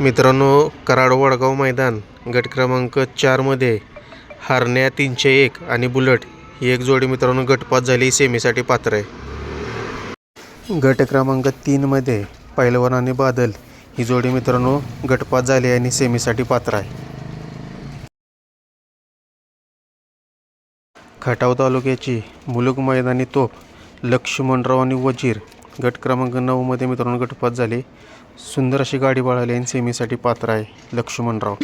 मित्रांनो कराड वडगाव मैदान गट क्रमांक चारमध्ये हारण्या तीनशे एक आणि बुलट ही एक जोडी मित्रांनो गटपात झाली सेमीसाठी पात्र आहे. गट क्रमांक तीनमध्ये पैलवान आणि बादल ही जोडी मित्रांनो गटपात झाली आणि सेमीसाठी पात्र आहे. खटाव तालुक्याची मुलुक मैदानी तोप लक्ष्मणराव आणि वजीर गट क्रमांक नऊमध्ये मित्रांनो गटपात झाले. सुंदर अशी गाडी बाळाली आणि सेमीसाठी पात्र आहे लक्ष्मणराव.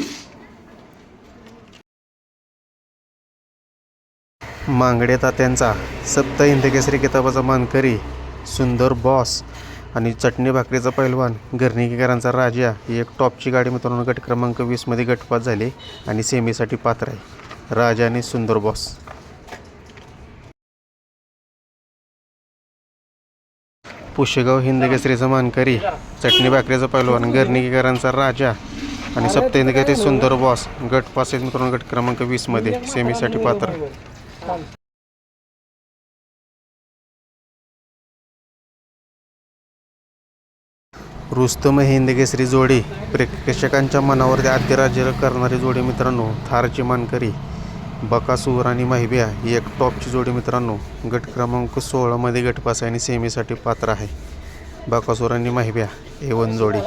मांगडे तात्यांचा सप्त इंदकेसरी किताबाचा मानकरी सुंदर बॉस आणि चटणी भाकरीचा पैलवान गर्णिकेकरांचा राजा ही एक टॉपची गाडी मित्रांनो गट क्रमांक वीसमध्ये गटपात झाली आणि सेमीसाठी पात्र आहे. राजा आणि सुंदर बॉस. पुशेगाव हिंदकेसरीचा मानकरी चटणी भाकरीचा पैलवान गर्णिकेकरांचा राजा आणि सप्त सुंदर बॉस गट पास मित्रांनो गट क्रमांक वीसमध्ये सेमीसाठी पात्र. रुस्तम हिंदकेसरी जोडी प्रेक्षकांच्या मनावर आद्यराज्य करणारी जोडी मित्रांनो थारची मानकरी. बकासूर आणि महिब्या ही एक टॉपची जोडी मित्रांनो. गट क्रमांक सोळामध्ये गटपास आहे आणि सेमीसाठी पात्र आहे. बकासूर आणि महिब्या ए वन जोडी.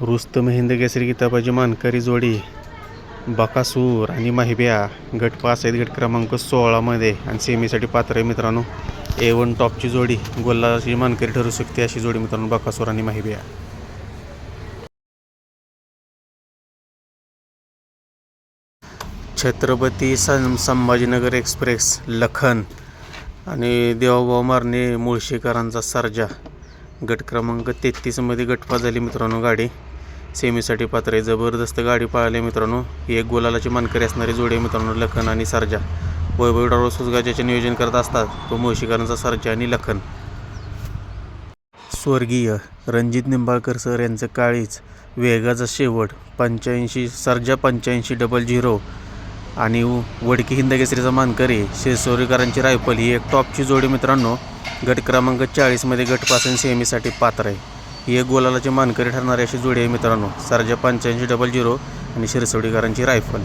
रुस्तम हिंद केसरी किताबाची मानकरी जोडी. बकासूर आणि महिब्या गट पास आहेत गट क्रमांक सोळामध्ये आणि सेमीसाठी पात्र आहे मित्रांनो. ए वन टॉपची जोडी गोल्लाची मानकरी ठरू शकते अशी जोडी मित्रांनो बकासूर आणि माहिबिया छत्रपती सं संभाजीनगर एक्सप्रेस लखन आणि देवाभाऊ मारणे मुळशीकरांचा सर्जा. गट क्रमांक तेहतीसमध्ये गटपा झाली मित्रांनो गाडी. सेमीसाठी पात्र आहे जबरदस्त गाडी पाळली मित्रांनो. एक गोलालाची मानकरी असणारी जोडी मित्रांनो लखन आणि सर्जा. वैभव डारो नियोजन करत असतात. तो मुळशीकरांचा सर्जा आणि लखन. स्वर्गीय रणजित निंबाळकर सर यांचं काळीच वेगाचा शेवट पंच्याऐंशी सर्जा पंच्याऐंशी डबल झिरो आणि वडकी हिंदकेसरीचा मानकरी शिरसोरीकरांची रायफल ही एक टॉपची जोडी मित्रांनो. गट क्रमांक चाळीसमध्ये गटपासून सेमीसाठी पात्र आहे. ही एक गोलालाची मानकरी ठरणारी अशी जोडी आहे मित्रांनो. सरजा पंच्याऐंशी डबल झिरो आणि शिरसोडीकरांची रायफल